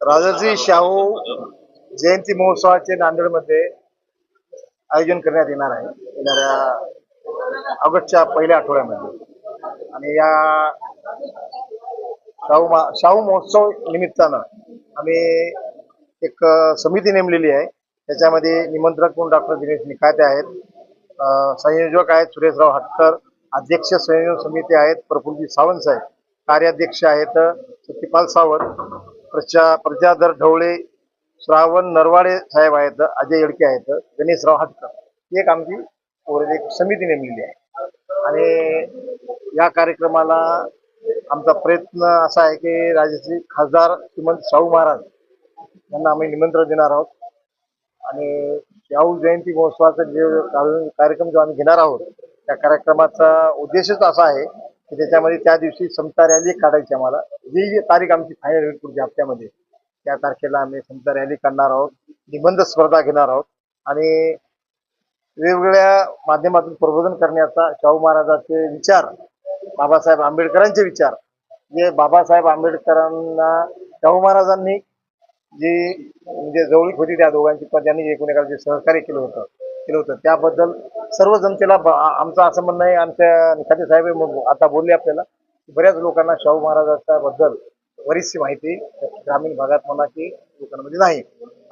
राजाजी शाहू जयंती महोत्सवाचे नांदेडमध्ये आयोजन करण्यात येणार आहे. येणाऱ्या ऑगस्टच्या पहिल्या आठवड्यामध्ये. आणि या शाहू मा शाहू महोत्सव निमित्तानं आम्ही एक समिती नेमलेली आहे. त्याच्यामध्ये निमंत्रक म्हणून डॉक्टर दिनेश निकाते आहेत. संयोजक आहेत सुरेशराव हटकर अध्यक्ष संयोजन समिती आहेत प्रफुल्लजी सावंत साहेब कार्याध्यक्ष आहेत सत्यपाल सावंत प्रचा प्रजाधर ढवळे श्रावण नरवाडे साहेब आहेत अजय येडके आहेत गणेशराव हटकर. ही एक आमची एक समिती नेमलेली आहे. आणि या कार्यक्रमाला आमचा प्रयत्न असा आहे की राजश्री खासदार श्रीमंत शाहू महाराज यांना आम्ही निमंत्रण देणार आहोत. आणि शाहू जयंती महोत्सवाचा जे कार्यक्रम जो आम्ही घेणार आहोत त्या कार्यक्रमाचा उद्देशच असा आहे की त्याच्यामध्ये त्या दिवशी समता रॅली काढायची आम्हाला. जी जी तारीख आमची फायनल होईल पुढच्या हप्त्यामध्ये त्या तारखेला आम्ही समता रॅली काढणार आहोत. निबंध स्पर्धा घेणार आहोत. आणि वेगवेगळ्या माध्यमातून प्रबोधन करण्याचा शाहू महाराजांचे विचार बाबासाहेब आंबेडकरांचे विचार जे बाबासाहेब आंबेडकरांना शाहू महाराजांनी जी म्हणजे जवळीक होती त्या दोघांची पण त्यांनी एकमेकाला जे सहकार्य केलं होतं केलं होतं त्याबद्दल सर्व जनतेला आमचं असं म्हणणं आहे आमच्या निखाते साहेब आता बोलले आपल्याला बऱ्याच लोकांना शाहू महाराजांच्या बद्दल बरीचशी माहिती ग्रामीण भागात म्हणा की लोकांमध्ये नाही.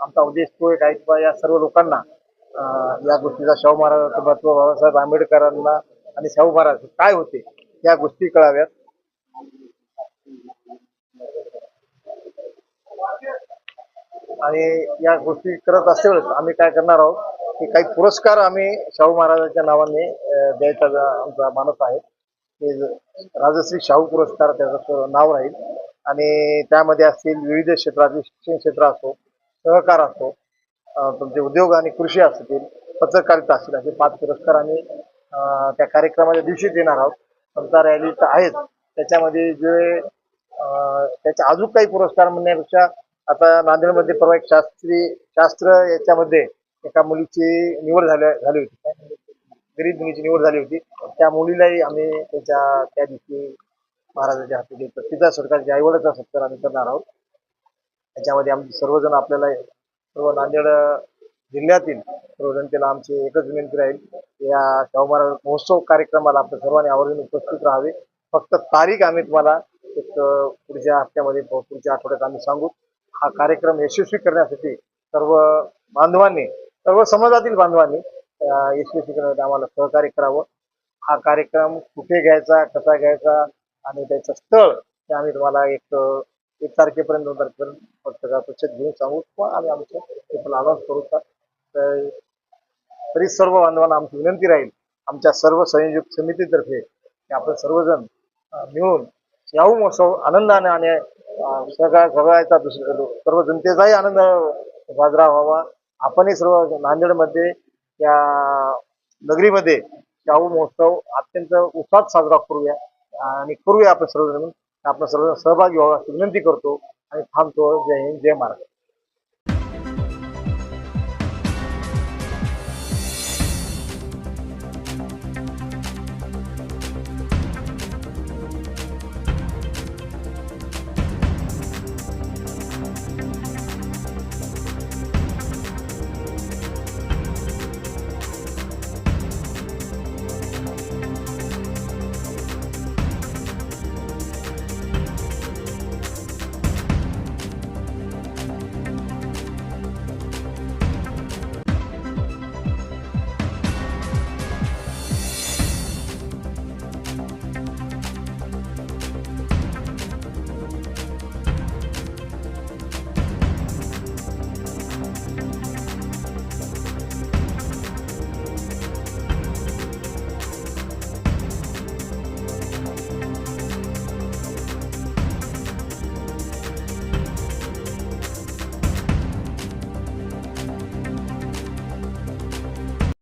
आमचा उद्देश तो एक आहे बा या सर्व लोकांना या गोष्टीचा शाहू महाराजांचं महत्त्व बाबासाहेब आंबेडकरांना आणि शाहू महाराज काय होते या गोष्टी कळाव्यात. आणि या गोष्टी करत असतेवेळेस आम्ही काय करणार आहोत? की काही पुरस्कार आम्ही शाहू महाराजांच्या नावाने द्यायचा जा- आमचा मानस आहे. ते राजश्री शाहू पुरस्कार त्याचं नाव राहील. आणि त्यामध्ये असतील विविध क्षेत्रातील शिक्षण क्षेत्र असो सहकार असो तुमचे उद्योग आणि कृषी असतील पत्रकारिता असतील असे पाच पुरस्कार आम्ही त्या कार्यक्रमाच्या दिवशी देणार आहोत. आमचा रॅली तर आहेच त्याच्यामध्ये जे त्याच्या अजून काही पुरस्कार म्हणण्यापेक्षा आता नांदेडमध्ये परवा एक शास्त्री शास्त्र याच्यामध्ये एका मुलीची निवड झाल्या झाली होती. गरीब मुलीची निवड झाली होती. त्या मुलीलाही आम्ही त्याच्या त्या दिवशी महाराजाच्या हाती देतो. तिचा सरकारच्या आईवडाचा सत्कार आम्ही करणार आहोत. त्याच्यामध्ये आमचे सर्वजण आपल्याला सर्व नांदेड जिल्ह्यातील सर्व जनतेला आमची एकच विनंती राहील. या शाहू महाराज महोत्सव कार्यक्रमाला आपल्या सर्वांनी आवर्जून उपस्थित राहावे. फक्त तारीख आम्ही तुम्हाला एक पुढच्या हप्त्यामध्ये पुढच्या आठवड्यात आम्ही सांगू. हा कार्यक्रम यशस्वी करण्यासाठी सर्व बांधवांनी सर्व समाजातील बांधवांनी यशस्वी करण्यासाठी आम्हाला सहकार्य करावं. हा कार्यक्रम कुठे घ्यायचा कसा घ्यायचा आणि त्याचं स्थळ ते आम्ही तुम्हाला एक एक तारखेपर्यंत दोन तारखेपर्यंत पत्रकार परिषद घेऊन सांगू. किंवा आम्ही आमचं पेपर अनाऊन्स करू. का तर तरी सर्व बांधवांना आमची विनंती राहील. आमच्या सर्व संयोजक समितीतर्फे की आपण सर्वजण मिळून याहू महोत्सव आनंदाने आणि सगळा सगळ्या सगळ्याचा दुसरीकडे सर्व जनतेचाही आनंद साजरा व्हावा. आपणही सर्व नांदेडमध्ये या नगरीमध्ये शाहू महोत्सव अत्यंत उत्साहात साजरा करूया आणि करूया आपण सर्वजण आपण सर्वजण सहभागी व्हावा अशी विनंती करतो आणि थांबतो. जय हिंद जय महाराष्ट्र.